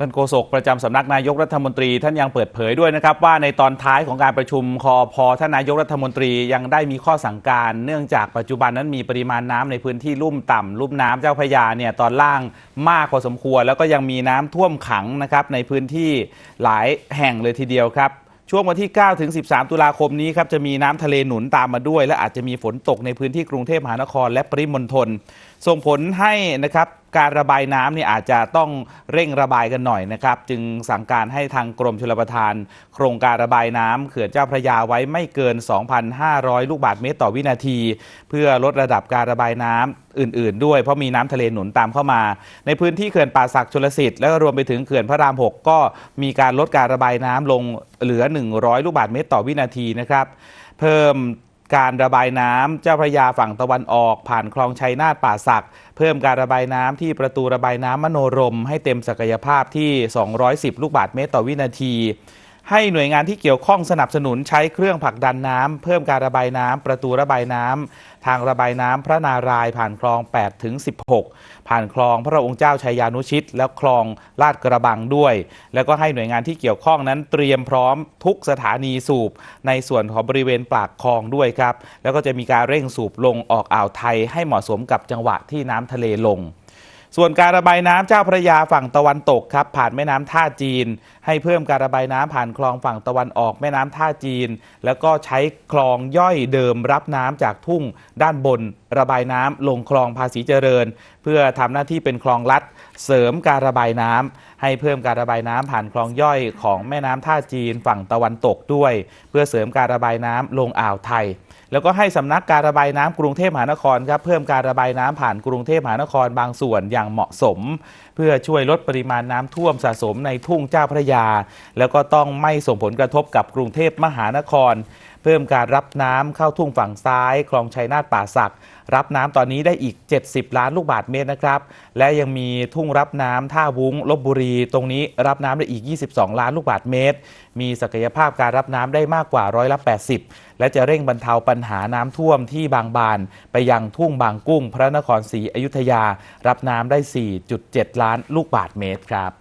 ท่านโฆษกประจำสำนักนายกรัฐมนตรีท่านยังเปิดเผยด้วยนะครับ ว่าในตอนท้ายของการประชุมคอพท่านนายกรัฐมนตรียังได้มีข้อสั่งการ เนื่องจากปัจจุบันนั้นมีปริมาณน้ำในพื้นที่ลุ่มต่ำลุ่มน้ำเจ้าพระยาเนี่ยตอนล่างมากพอสมควร แล้วก็ยังมีน้ำท่วมขังนะครับในพื้นที่หลายแห่งเลยทีเดียวครับช่วงวันที่ 9 ถึง 13 ตุลาคมนี้ครับ จะมีน้ำทะเลหนุนตามมาด้วย และอาจจะมีฝนตกในพื้นที่กรุงเทพมหานครและปริมณฑล ส่งผลให้นะครับการระบายน้ำเนี่ยอาจจะต้องเร่งระบายกันหน่อยนะครับ จึงสั่งการให้ทางกรมชลประทาน โครงการระบายน้ำเขื่อนเจ้าพระยาไว้ไม่เกิน 2,500 ลูกบาศก์เมตรต่อวินาที เพื่อลดระดับการระบายน้ำอื่น ๆ ด้วยเพราะมีน้ำทะเลหนุนตามเข้ามา ในพื้นที่เขื่อนป่าสักชลสิทธิ์แล้วก็รวมไปถึงเขื่อนพระราม 6 ก็มีการลดการระบายน้ำลงเหลือ 100 ลูกบาศก์เมตรต่อวินาทีนะครับ เพิ่ม การระบายน้ำเจ้าพระยาฝั่งตะวันออก ผ่านคลองชัยนาทป่าสัก เพิ่มการระบายน้ำที่ประตูระบายน้ำมโนรม ให้เต็มศักยภาพที่ 210 ลูกบาศก์เมตรต่อวินาที ให้หน่วยงานที่เกี่ยวข้องสนับสนุนใช้เครื่องผลักดันน้ำเพิ่มการระบายน้ำประตูระบายน้ำทางระบายน้ำพระนารายผ่านคลอง 8 ถึง 16 ผ่านคลองพระองค์เจ้าชัยยานุชิต และคลองลาดกระบังด้วย แล้วก็ให้หน่วยงานที่เกี่ยวข้องนั้นเตรียมพร้อมทุกสถานีสูบ ในส่วนของบริเวณปากคลองด้วยครับ แล้วก็จะมีการเร่งสูบลงออกอ่าวไทยให้เหมาะสมกับจังหวะที่น้ำทะเลลง ส่วนการระบายน้ำเจ้าพระยาฝั่งตะวันตกครับ ผ่านแม่น้ำท่าจีน ให้เพิ่มการระบายน้ำผ่านคลองฝั่งตะวันออกแม่น้ำท่าจีน แล้วก็ใช้คลองย่อยเดิมรับน้ำจากทุ่งด้านบน ระบายน้ำลงคลองภาษีเจริญ เพื่อทำหน้าที่เป็นคลองลัด เสริมการระบายน้ำให้เพิ่มการระบายน้ำผ่านคลองย่อยของแม่น้ำท่าจีน ฝั่งตะวันตกด้วย เพื่อเสริมการระบายน้ำลงอ่าวไทย แล้วก็ให้สำนักการระบายน้ำกรุงเทพมหานครครับเพิ่มการระบายน้ำผ่านกรุงเทพมหานครบางส่วนอย่างเหมาะสม เพื่อช่วยลดปริมาณน้ำท่วมสะสมในทุ่งเจ้าพระยา แล้วก็ต้องไม่ส่งผลกระทบกับกรุงเทพมหานคร เพิ่มการรับน้ำเข้าทุ่งฝั่งซ้าย คลองชัยนาทป่าสัก รับน้ำตอนนี้ได้อีก 70 ล้านลูกบาศก์เมตรนะครับ และยังมีทุ่งรับน้ำท่าวุ้งลบบุรี ตรงนี้รับน้ำได้อีก 22 ล้านลูกบาศก์เมตร มีศักยภาพการรับน้ำได้มากกว่าร้อยละ80 และจะเร่งบรรเทาปัญหาน้ำท่วมที่บางบาน ไปยังทุ่งบางกุ้ง พระนครศรีอยุธยา รับน้ำได้ 4.7 ล้านลูกบาศก์เมตรครับ